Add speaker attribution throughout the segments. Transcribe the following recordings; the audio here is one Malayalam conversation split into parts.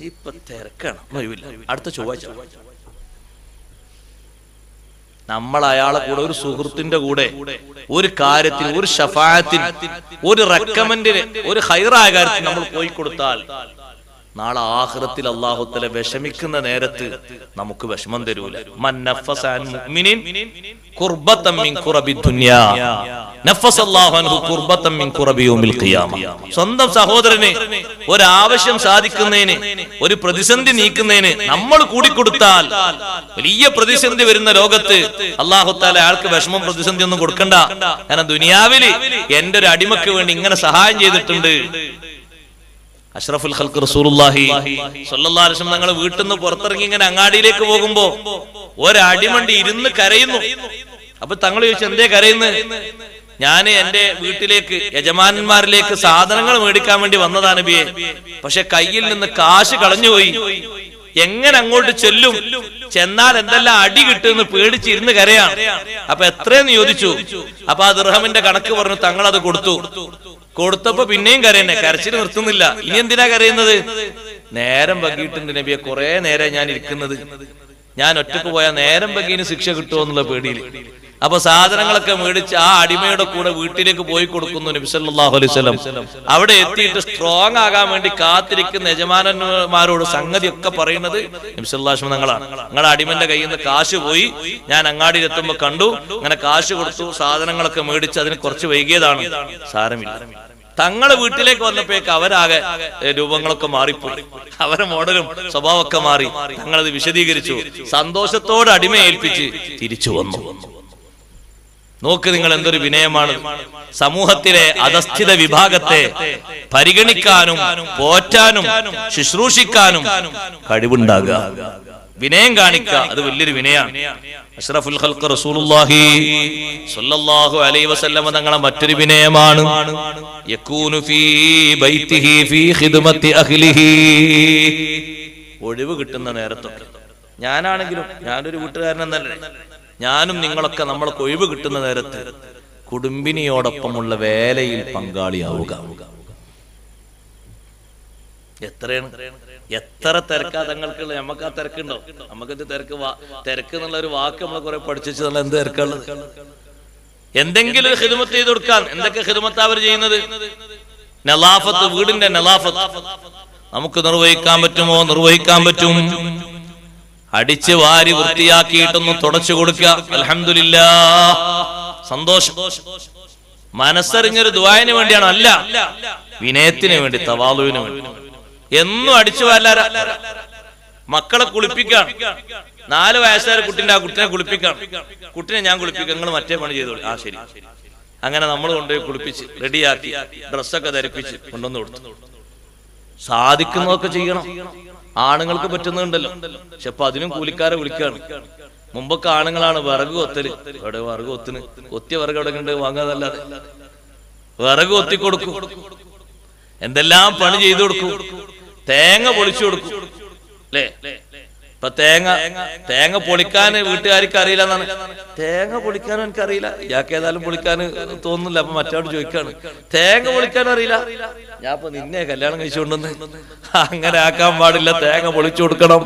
Speaker 1: ഇപ്പൊ തിരക്കാണ്. അടുത്ത ചൊവ്വാഴ്ച. നമ്മൾ അയാളെ കൂടെ ഒരു സുഹൃത്തിന്റെ കൂടെ ഒരു കാര്യത്തിൽ ഒരു ഷഫായത്തിന് ഒരു റെക്കമെന്റിന് ഒരു ഹൈറായ കാര്യത്തിൽ നമ്മൾ പോയി കൊടുത്താൽ നാളെ ആഹൃത്തിൽ അള്ളാഹുത്തല വിഷമിക്കുന്ന നേരത്ത് നമുക്ക് വിഷമം തരൂല. സ്വന്തം സഹോദരന് ഒരാവശ്യം സാധിക്കുന്നതിന് ഒരു പ്രതിസന്ധി നീക്കുന്നതിന് നമ്മൾ കൂടിക്കൊടുത്താൽ വലിയ പ്രതിസന്ധി വരുന്ന ലോകത്ത് അള്ളാഹുത്താല ആൾക്ക് വിഷമം പ്രതിസന്ധി ഒന്നും കൊടുക്കണ്ട. കാരണം ദുനിയാവിൽ എന്റെ ഒരു അടിമക്ക് വേണ്ടി ഇങ്ങനെ സഹായം ചെയ്തിട്ടുണ്ട്. അഷ്റഫുൽ റസൂലുള്ളാഹി അലൈഹി വീട്ടിൽ നിന്ന് പുറത്തിറങ്ങി ഇങ്ങനെ അങ്ങാടിയിലേക്ക് പോകുമ്പോ ഒരടിമണ്ടി ഇരുന്ന് കരയുന്നു. അപ്പൊ തങ്ങൾ ചോദിച്ചു എന്തേ കരയുന്നത് ഞാൻ എന്റെ വീട്ടിലേക്ക് യജമാനന്മാരിലേക്ക് സാധനങ്ങൾ മേടിക്കാൻ വേണ്ടി വന്നതാണ് ബിയെ പക്ഷെ കയ്യിൽ നിന്ന് കാശ് കളഞ്ഞുപോയി. എങ്ങനെ അങ്ങോട്ട് ചെല്ലും? ചെന്നാൽ എന്തെല്ലാം അടി കിട്ടുമെന്ന് പേടിച്ചിരുന്ന് കരയാണ്. അപ്പൊ എത്രയെന്ന് ചോദിച്ചു. അപ്പൊ ആ ദുർഹമിന്റെ കണക്ക് പറഞ്ഞു തങ്ങൾ അത് കൊടുത്തു. കൊടുത്തപ്പോ പിന്നെയും കരയന്നെ. കരച്ചിൽ നിർത്തുന്നില്ല. ഇനി എന്തിനാ കരയുന്നത്? നേരം പങ്കിയിട്ടുണ്ട് നബിയെ. കുറെ നേരം ഞാൻ ഇരിക്കുന്നത്. ഞാൻ ഒറ്റയ്ക്ക് പോയാൽ നേരം പങ്കീന് ശിക്ഷ കിട്ടുമോ എന്നുള്ള പേടിയിൽ. അപ്പൊ സാധനങ്ങളൊക്കെ മേടിച്ച് ആ അടിമയുടെ കൂടെ വീട്ടിലേക്ക് പോയി കൊടുക്കുന്നു നബി സല്ലല്ലാഹു അലൈഹി വസല്ലം. അവിടെ എത്തിയിട്ട് സ്ട്രോങ് ആകാൻ വേണ്ടി കാത്തിരിക്കുന്ന യജമാനന്മാരോട് സംഗതിയൊക്കെ പറയുന്നത് നബി സല്ലല്ലാഹു അലൈഹി വസല്ലം നിങ്ങളുടെ അടിമന്റെ കയ്യിൽ നിന്ന് കാശ് പോയി. ഞാൻ അങ്ങാടിയിൽ എത്തുമ്പോ കണ്ടു. അങ്ങനെ കാശ് കൊടുത്തു. സാധനങ്ങളൊക്കെ മേടിച്ച് അതിന് കുറച്ച് വൈകിയതാണ്. സാരമില്ല. തങ്ങളെ വീട്ടിലേക്ക് വന്നപ്പോഴേക്ക് അവരാകെ രൂപങ്ങളൊക്കെ മാറിപ്പോയി. അവരെ മോഡലും സ്വഭാവമൊക്കെ മാറി. തങ്ങളത് വിശദീകരിച്ചു. സന്തോഷത്തോടെ അടിമയേൽപ്പിച്ച് തിരിച്ചു വന്നു. നോക്ക് നിങ്ങൾ എന്തൊരു വിനയമാണ്. സമൂഹത്തിലെ അധസ്ഥിത വിഭാഗത്തെ പരിഗണിക്കാനും പോറ്റാനും ശുശ്രൂഷിക്കാനും കഴിവുണ്ടാകുക. വിനയം കാണിക്കുക അത് വലിയൊരു വിനയാണ്. അഷ്റഫുൽ ഖൽഖ് റസൂലുള്ളാഹി സ്വല്ലല്ലാഹു അലൈഹി വസല്ലം തങ്ങളെ മറ്റൊരു വിനയമാണ്. യകൂനു ഫീ ബൈത്തിഹി ഫീ ഖിദ്മത്തി അഹ്ലിഹി ഒഴിവ് കിട്ടുന്ന നേരത്തൊക്കെ. ഞാനാണെങ്കിലും ഞാനൊരു വീട്ടുകാരനെന്നല്ലേ. ഞാനും നിങ്ങളൊക്കെ നമ്മൾക്ക് ഒഴിവ് കിട്ടുന്ന നേരത്ത് കുടുംബിനിയോടൊപ്പമുള്ള വേലയിൽ പങ്കാളിയാവുക. എത്രയാണ്? എത്ര തിരക്കാ തങ്ങൾക്കുള്ള നമുക്ക് ആ തിരക്കുണ്ടോ? നമുക്കിത് തിരക്ക് തിരക്ക് എന്നുള്ള ഒരു വാക്ക് നമ്മൾ കുറെ പഠിച്ചു എന്നുള്ള എന്ത് തിരക്കുള്ളത്? എന്തെങ്കിലും ഒരു ഹിദമത്ത് ചെയ്ത് കൊടുക്കാൻ എന്തൊക്കെ ഹിദമത്ത് അവർ ചെയ്യുന്നത്? നലാഫത്ത് വീടിന്റെ നലാഫത്ത്. നമുക്ക് നിർവഹിക്കാൻ പറ്റുമോ? നിർവഹിക്കാൻ പറ്റും. അടിച്ച് വാരി വൃത്തിയാക്കിയിട്ടൊന്നും തുടച്ചു കൊടുക്കുക അൽഹംദുലില്ലാ. സന്തോഷം. മനസ്സറിഞ്ഞൊരു ദ്വായന് വേണ്ടിയാണ്? അല്ല. വിനയത്തിന് വേണ്ടി തവാലുവിന് വേണ്ടി. എന്നും അടിച്ചു വല്ലാര മക്കളെ കുളിപ്പിക്കാൻ നാല് വയസ്സുകാരെ കുട്ടിന്റെ ആ കുട്ടിനെ കുളിപ്പിക്കാൻ കുട്ടിനെ ഞാൻ കുളിപ്പിക്കാം. നിങ്ങൾ മറ്റേ പണി ചെയ്തോളൂ. ആ ശരി. അങ്ങനെ നമ്മൾ കൊണ്ടുപോയി കുളിപ്പിച്ച് റെഡിയാക്കി ഡ്രസ്സൊക്കെ ധരിപ്പിച്ച് കൊണ്ടുവന്ന് കൊടുത്തു. സാധിക്കുന്നതൊക്കെ ചെയ്യണം. ആണുങ്ങൾക്ക് പറ്റുന്നുണ്ടല്ലോ. പക്ഷെ അപ്പൊ അതിനും കൂലിക്കാരെ വിളിക്കാണ്. മുമ്പൊക്കെ ആണുങ്ങളാണ് വിറക് കൊത്തൽ. ഇവിടെ വിറക് കൊത്തിന്? കൊത്തിയ വിറക് എവിടെ ഉണ്ട്? വാങ്ങാതല്ലാതെ. വിറക് കൊത്തി കൊടുക്കും എന്തെല്ലാം പണി ചെയ്തു കൊടുക്കും? തേങ്ങ പൊളിച്ചു കൊടുക്കും. അല്ലേ ഇപ്പൊ തേങ്ങ തേങ്ങ പൊളിക്കാൻ വീട്ടുകാർക്ക് അറിയില്ല എന്നാണ് തേങ്ങ പൊളിക്കാനും എനിക്കറിയില്ല. ഇയാൾക്ക് ഏതായാലും പൊളിക്കാൻ തോന്നുന്നില്ല. അപ്പൊ മറ്റോട് ചോദിക്കാണ് തേങ്ങ പൊളിക്കാൻ അറിയില്ല. ഞാൻ ഇപ്പൊ നിന്നെ കല്യാണം കഴിച്ചുകൊണ്ടെന്ന് അങ്ങനെ ആക്കാൻ പാടില്ല. തേങ്ങ പൊളിച്ചു കൊടുക്കണം.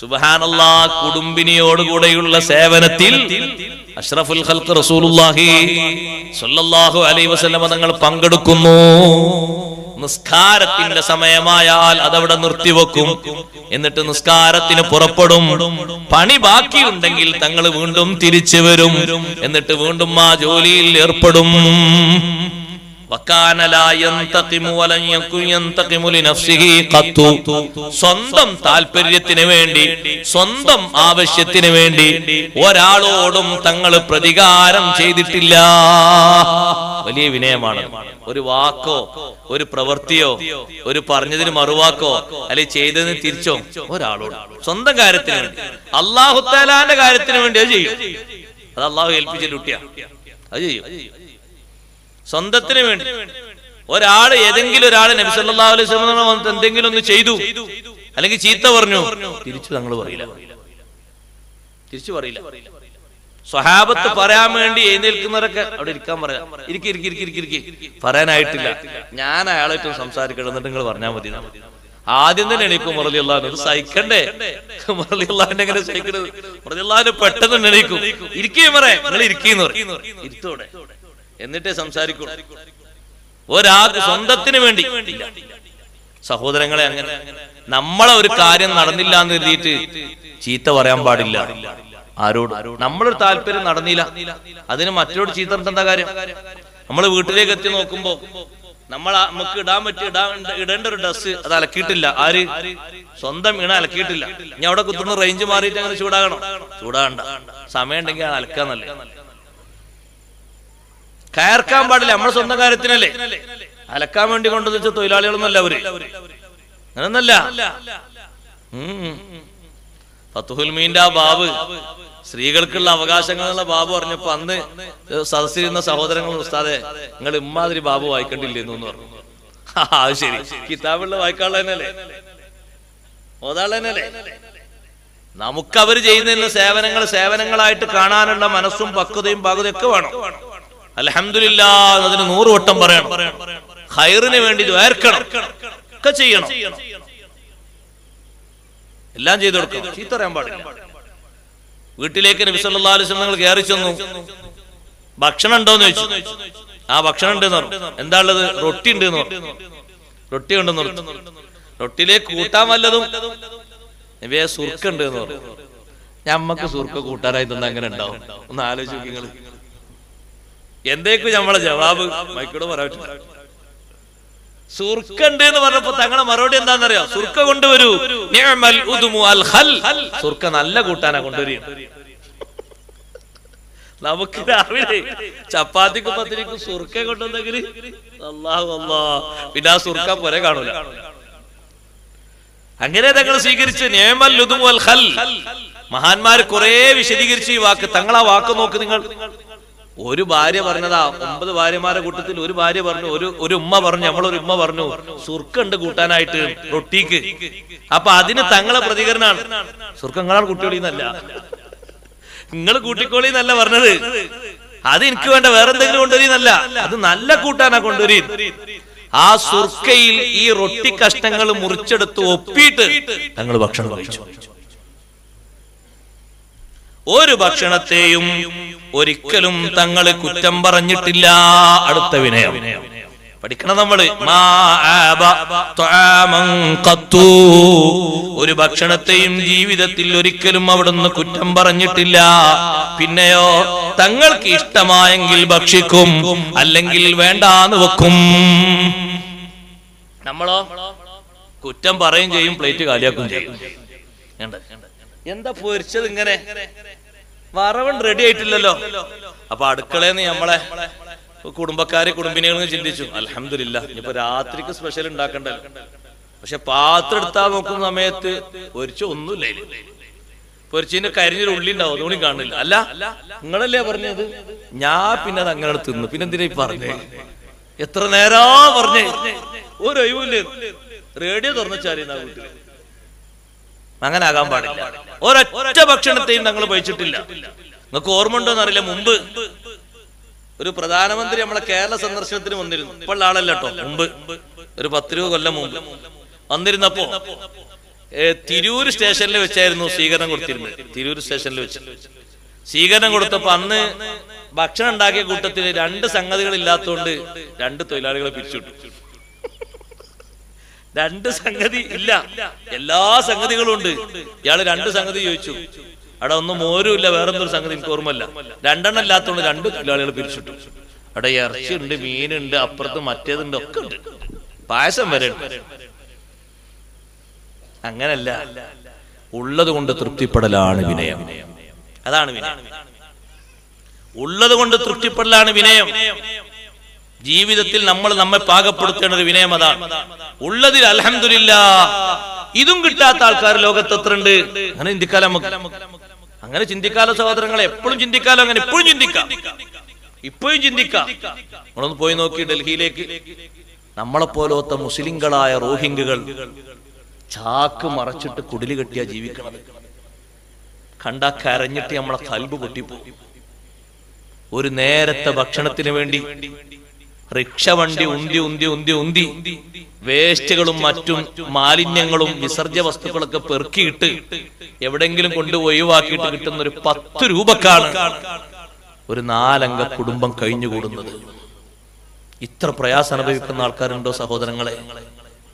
Speaker 1: സുബഹാനല്ലാ കുടുംബിനിയോടുകൂടെയുള്ള സേവനത്തിൽ അഷ്റഫുൽ ഖൽഖ് റസൂലുള്ളാഹി സ്വല്ലല്ലാഹു അലൈഹി വസല്ലം പങ്കെടുക്കുന്നു. നിസ്കാരത്തിന്റെ സമയമായാൽ അതവിടെ നിർത്തിവെക്കും. എന്നിട്ട് നിസ്കാരത്തിന് പുറപ്പെടും. പണി ബാക്കിയുണ്ടെങ്കിൽ തങ്ങൾ വീണ്ടും തിരിച്ചു വരും. എന്നിട്ട് വീണ്ടും ആ ജോലിയിൽ ഏർപ്പെടും. സ്വന്തം താല്പര്യത്തിന് വേണ്ടി സ്വന്തം ആവശ്യത്തിന് വേണ്ടി ഒരാളോടും തങ്ങൾ പ്രതികാരം ചെയ്തിട്ടില്ല. വലിയ വിനയമാണ്. ഒരു വാക്കോ ഒരു പ്രവൃത്തിയോ ഒരു പറഞ്ഞതിന് മറുവാക്കോ അല്ലെ ചെയ്തതിന് തിരിച്ചോ ഒരാളോട്. സ്വന്തം കാര്യത്തിന് വേണ്ടി. അള്ളാഹുത്താലാന്റെ കാര്യത്തിന് വേണ്ടി അത് ചെയ്യും. അത് അള്ളാഹു ഏൽപ്പിച്ച ലുട്ടിയ അത് ചെയ്യും. സ്വന്തത്തിന് വേണ്ടി. ഒരാൾ ഏതെങ്കിലും ഒരാൾ നബി അലൈഹി വന്നിട്ട് എന്തെങ്കിലും ഒന്ന് ചെയ്തു. അല്ലെങ്കിൽ ചീത്ത പറഞ്ഞു. തിരിച്ചു തങ്ങൾ പറയില്ല. തിരിച്ചു പറയില്ല. സ്വഹാബത്ത് പറയാൻ വേണ്ടി എഴുന്നേൽക്കുന്നവരൊക്കെ അവിടെ ഇരിക്കാൻ പറയാം. ഇരിക്കി ഇരിക്കി ഇരിക്കി ഇരിക്കി പറയാനായിട്ടില്ല. ഞാൻ അയാളായിട്ടും സംസാരിക്കണം നിങ്ങൾ പറഞ്ഞാൽ മതി. ആദ്യം തന്നെ എണീക്കും. മുറലിയുള്ള സഹിക്കണ്ടേ? മുറലിള്ളാന്റെ എങ്ങനെ സഹിക്കണത്? മുറലിള്ളാന് പെട്ടെന്ന് എണീക്കും. ഇരിക്കേ പറയാം നിങ്ങൾ ഇരിക്കുന്നു ഇരുത്തോടെ. എന്നിട്ടേ സംസാരിക്കൂ ഒരാൾക്ക് സ്വന്തത്തിന് വേണ്ടി. സഹോദരങ്ങളെ അങ്ങനെ നമ്മളെ ഒരു കാര്യം നടന്നില്ല എന്ന് കരുതിയിട്ട് ചീത്ത പറയാൻ പാടില്ല. ആരോട്? നമ്മളൊരു താല്പര്യം നടന്നില്ല. അതിന് മറ്റൊരു ചീത്ത എന്താ കാര്യം? നമ്മൾ വീട്ടിലേക്ക് എത്തി നോക്കുമ്പോ നമ്മൾ നമുക്ക് ഇടാൻ പറ്റി ഇടാൻ ഇടേണ്ട ഒരു ഡ്രസ് അത് അലക്കിയിട്ടില്ല. ആര്? സ്വന്തം ഇണ അലക്കിയിട്ടില്ല. ഇനി അവിടെ കുത്തുന്ന റേഞ്ച് മാറിയിട്ട് അങ്ങനെ ചൂടാകണം. ചൂടാകണ്ട. സമയം ഉണ്ടെങ്കിൽ അലക്കാന്നല്ലേ. കയർക്കാൻ പാടില്ല. നമ്മുടെ സ്വന്തം കാര്യത്തിനല്ലേ? അലക്കാൻ വേണ്ടി കൊണ്ടെന്ന് വെച്ച തൊഴിലാളികളൊന്നല്ല അവർ. അങ്ങനൊന്നല്ല. ഫത്തുഹുൽമീന്റെ ഫത്തുഹുൽ മീന്റെ ആ ബാബ് സ്ത്രീകൾക്കുള്ള അവകാശങ്ങൾ എന്നുള്ള ബാബു പറഞ്ഞപ്പോ അന്ന് സദസ്സിരുന്ന സഹോദരങ്ങൾ ഉസ്താദെ നിങ്ങൾ ഇമ്മാതിരി ബാബു വായിക്കണ്ടില്ലെന്നു പറഞ്ഞു. ആ ശരി. കിതാബുള്ള വായിക്കാനുള്ള തന്നെയല്ലേ? തന്നെയല്ലേ നമുക്ക് അവർ ചെയ്യുന്ന സേവനങ്ങൾ സേവനങ്ങളായിട്ട് കാണാനുള്ള മനസ്സും പക്വതയും പകുതയൊക്കെ വേണം. അലഹമില്ല അതിന് നൂറ് വട്ടം പറയണം. ഹൈറിന് വേണ്ടി ദ്വേർക്കണം ഒക്കെ ചെയ്യണം. എല്ലാം ചെയ്തു കൊടുക്കണം. ചീത്ത പറയാൻ പാടില്ല. വീട്ടിലേക്ക് നബി നിങ്ങൾ കയറി ചെന്നു. ഭക്ഷണം ഉണ്ടോന്ന് ചോദിച്ചു. ആ ഭക്ഷണം ഉണ്ടെന്ന് പറഞ്ഞു. എന്താ ഉള്ളത്? റൊട്ടി ഉണ്ട് എന്ന് പറഞ്ഞു. റൊട്ടി ഉണ്ടെന്ന് പറഞ്ഞു. റൊട്ടിയിലേക്ക് കൂട്ടാൻ വല്ലതും? നബിയെ സുർക്ക ഉണ്ട് എന്ന് പറഞ്ഞു ഞമ്മക്ക് സുർക്ക കൂട്ടാനായി തന്നെ അങ്ങനെ ഉണ്ടാവും. ഒന്ന് നിങ്ങൾ. എന്തേക്കും നമ്മളെ ജവാബ്? മൈക്കോട് പറയാൻ പറ്റില്ല സുർക്ക എന്ന് പറഞ്ഞപ്പോ തങ്ങളെ മറുപടി എന്താണെന്നറിയോ? സുർക്ക കൊണ്ടുവരൂ. സുർക്ക നല്ല കൂട്ടാനാ കൊണ്ടുവരിക. നമുക്ക് രാവിലെ ചപ്പാത്തിക്കും പത്തിരിക്കും സുർക്ക കൊണ്ടുവന്നെങ്കിൽ പിന്നെ ആ സുർക്ക പുര കാണൂല. അങ്ങനെ തങ്ങൾ സ്വീകരിച്ച്. ഖൽ. മഹാന്മാര് കുറെ വിശദീകരിച്ചു ഈ വാക്ക്. തങ്ങൾ ആ വാക്ക് നോക്ക് നിങ്ങൾ. ഒരു ഭാര്യ പറഞ്ഞതാ ഒമ്പത് ഭാര്യമാരുടെ കൂട്ടത്തിൽ ഒരു ഭാര്യ പറഞ്ഞു ഒരു ഒരു ഉമ്മ പറഞ്ഞു നമ്മളൊരു ഉമ്മ പറഞ്ഞു സുർക്കുണ്ട് കൂട്ടാനായിട്ട് റൊട്ടിക്ക്. അപ്പൊ അതിന് തങ്ങളെ പ്രതികരണമാണ് സുർക്ക നിങ്ങളാണ് കുട്ടിയോളിന്നല്ല നിങ്ങൾ കൂട്ടിക്കോളി എന്നല്ല പറഞ്ഞത്. അത് എനിക്ക് വേണ്ട വേറെ എന്തെങ്കിലും കൊണ്ടുവരീന്നല്ല. അത് നല്ല കൂട്ടാനാ കൊണ്ടുവരീ ആ സുർക്കയിൽ ഈ റൊട്ടി കഷ്ണങ്ങൾ മുറിച്ചെടുത്ത് ഒപ്പിയിട്ട് തങ്ങൾ ഭക്ഷണം കഴിച്ചു. ഒരു ഭക്ഷണത്തെയും ഒരിക്കലും തങ്ങൾ കുറ്റം പറഞ്ഞിട്ടില്ല. അടുത്ത വിനയം. പഠിക്കണം നമ്മൾ. ഒരു ഭക്ഷണത്തെയും ജീവിതത്തിൽ ഒരിക്കലും അവിടുന്ന് കുറ്റം പറഞ്ഞിട്ടില്ല. പിന്നെയോ തങ്ങൾക്ക് ഇഷ്ടമായെങ്കിൽ ഭക്ഷിക്കും അല്ലെങ്കിൽ വേണ്ടാന്ന് വെക്കും. നമ്മളോ? കുറ്റം പറയും ചെയ്യും പ്ലേറ്റ് കാലിയാക്കും ചെയ്യും? എന്താ പൊരിച്ചത് ഇങ്ങനെ? വറവൻ റെഡി ആയിട്ടില്ലല്ലോ. അപ്പൊ അടുക്കളയെന്ന് നമ്മളെ കുടുംബക്കാരെ കുടുംബിനികളും ചിന്തിച്ചു. അലഹമില്ല ഇനിയിപ്പൊ രാത്രിക്ക് സ്പെഷ്യൽ ഉണ്ടാക്കണ്ടല്ലോ. പക്ഷെ പാത്രം എടുത്താ നോക്കുന്ന സമയത്ത് പൊരിച്ച ഒന്നുമില്ല അതിൽ. പൊരിച്ചതിന്റെ കരിഞ്ഞൊരു ഉള്ളി ഉണ്ടാവും അതുകൂടി കാണില്ല. അല്ല നിങ്ങളല്ലേ പറഞ്ഞത്? ഞാൻ പിന്നെ അത് അങ്ങനെ തിന്നു. പിന്നെ എന്തിനാ പറഞ്ഞേ? എത്ര നേരാ പറഞ്ഞേ? ഒരു ഒഴിവില്ലേ റേഡിയോ തുറന്നുവെച്ചാൽ വീട്ടിൽ. അങ്ങനെ ആകാൻ പാടില്ല. ഒരൊറ്റ ഭക്ഷണത്തെയും ഞങ്ങൾ കഴിച്ചിട്ടില്ല നിങ്ങൾക്ക് ഓർമ്മ ഉണ്ടോ എന്നറിയില്ല മുമ്പ് ഒരു പ്രധാനമന്ത്രി നമ്മളെ കേരള സന്ദർശനത്തിന് വന്നിരുന്നു. ഇപ്പോൾ ആളല്ല കേട്ടോ. മുമ്പ് ഒരു പത്ത് രൂപ കൊല്ലം മുമ്പ് വന്നിരുന്നപ്പോ തിരൂർ സ്റ്റേഷനിൽ വെച്ചായിരുന്നു സ്വീകരണം കൊടുത്തിരുന്നത്. തിരൂർ സ്റ്റേഷനിൽ വെച്ച്. സ്വീകരണം കൊടുത്തപ്പോ അന്ന് ഭക്ഷണം ഉണ്ടാക്കിയ കൂട്ടത്തിൽ രണ്ട് സംഗതികൾ ഇല്ലാത്തതുകൊണ്ട് രണ്ട് തൊഴിലാളികളെ പിരിച്ചുവിട്ടു. രണ്ട് സംഗതി ഇല്ല. എല്ലാ സംഗതികളും ഉണ്ട്. ഇയാൾ രണ്ട് സംഗതി ചോദിച്ചു. അവിടെ ഒന്നും മോരും ഇല്ല വേറൊന്നും സംഗതി എനിക്ക് ഓർമ്മല്ല രണ്ടെണ്ണം ഇല്ലാത്തതുകൊണ്ട് രണ്ട് തൊഴിലാളികൾ പിരിച്ചിട്ടു. അവിടെ ഇറച്ചിയുണ്ട് മീനുണ്ട് അപ്പുറത്ത് മറ്റേതുണ്ട് ഒക്കെ ഉണ്ട്. പായസം വരെ അങ്ങനല്ല. ഉള്ളത് കൊണ്ട് തൃപ്തിപ്പെടലാണ് വിനയം. അതാണ് ഉള്ളത് കൊണ്ട് തൃപ്തിപ്പെടലാണ് വിനയം. ജീവിതത്തിൽ നമ്മൾ നമ്മെ പാകപ്പെടുത്തേണ്ട ഒരു വിനയം അതാണ്. ഉള്ളതിൽ അലഹമില്ല ഇതും കിട്ടാത്ത ആൾക്കാർ ലോകത്ത് എത്ര ഉണ്ട് അങ്ങനെ ചിന്തിക്കാലോ നമുക്ക്. അങ്ങനെ ചിന്തിക്കാലോ സഹോദരങ്ങളെ എപ്പോഴും ചിന്തിക്കാലോ അങ്ങനെ എപ്പോഴും ചിന്തിക്കാം. ഇപ്പോഴും ചിന്തിക്കാം. നമ്മളൊന്ന് പോയി നോക്കി ഡൽഹിയിലേക്ക്. നമ്മളെ പോലത്തെ മുസ്ലിങ്ങളായ റോഹിംഗുകൾ ചാക്ക് മറച്ചിട്ട് കുടിൽ കെട്ടിയാ ജീവിക്കണത്. കണ്ടാ കരഞ്ഞിട്ട് നമ്മളെ കൽബ് പൊട്ടിപ്പോകും. ഒരു നേരത്തെ ഭക്ഷണത്തിന് വേണ്ടി റിക്ഷ വണ്ടി ഉന്തി ഉന്തി ഉന്തി ഉന്തി വേസ്റ്റുകളും മറ്റും മാലിന്യങ്ങളും വിസർജ്യ വസ്തുക്കളൊക്കെ പെറുക്കിയിട്ട് എവിടെങ്കിലും കൊണ്ട് ഒഴിവാക്കിയിട്ട് കിട്ടുന്ന ഒരു പത്ത് രൂപക്കാണ് ഒരു നാലംഗ കുടുംബം കഴിഞ്ഞുകൂടുന്നത്. ഇത്ര പ്രയാസം അനുഭവിക്കുന്ന ആൾക്കാരുണ്ടോ സഹോദരങ്ങളെ?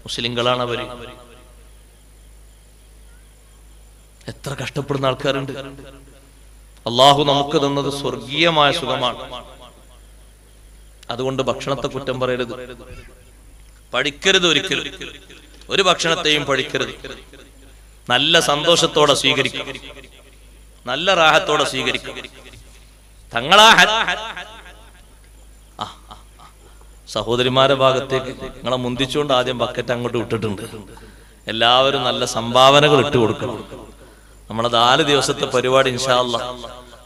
Speaker 1: മുസ്ലിങ്ങളാണ് അവർ എത്ര കഷ്ടപ്പെടുന്ന ആൾക്കാരുണ്ട്. അള്ളാഹു നമുക്ക് തന്നത് സ്വർഗീയമായ സുഖമാണ്. അതുകൊണ്ട് ഭക്ഷണത്തെ കുറ്റം പറയരുത്. പഠിക്കരുത് ഒരിക്കലും. ഒരു ഭക്ഷണത്തെയും പഠിക്കരുത്. നല്ല സന്തോഷത്തോടെ സ്വീകരിക്കുക. നല്ല റാഹത്തോടെ സ്വീകരിക്കുക. തങ്ങളാ സഹോദരിമാരെ. ഭാഗത്തേക്ക് നിങ്ങളെ മുന്തിച്ചുകൊണ്ട് ആദ്യം ബക്കറ്റ് അങ്ങോട്ട് വിട്ടിട്ടുണ്ട് എല്ലാവരും നല്ല സംഭാവനകൾ ഇട്ട് കൊടുക്കണം നമ്മളെ നാല് ദിവസത്തെ പരിപാടി ഇൻഷാല്ല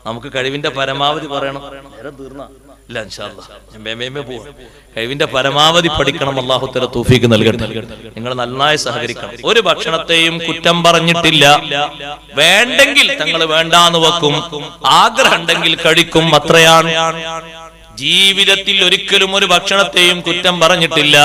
Speaker 1: നമുക്ക് കഴിവിന്റെ പരമാവധി പറയണം. നേരം തീർന്ന. ഇല്ല വേമേമേ പോവാം. കഴിവിന്റെ പരമാവധി പഠിക്കണം അള്ളാഹുത്തര തൂഫീക്ക് നൽകട്ടെ. നിങ്ങൾ നന്നായി സഹകരിക്കണം. ഒരു ഭക്ഷണത്തെയും കുറ്റം പറഞ്ഞിട്ടില്ല. വേണ്ടെങ്കിൽ തങ്ങൾ വേണ്ടാന്ന് വെക്കും. ആഗ്രഹം ഉണ്ടെങ്കിൽ കഴിക്കും അത്രയാണ്. ജീവിതത്തിൽ ഒരിക്കലും ഒരു ഭക്ഷണത്തെയും കുറ്റം പറഞ്ഞിട്ടില്ല.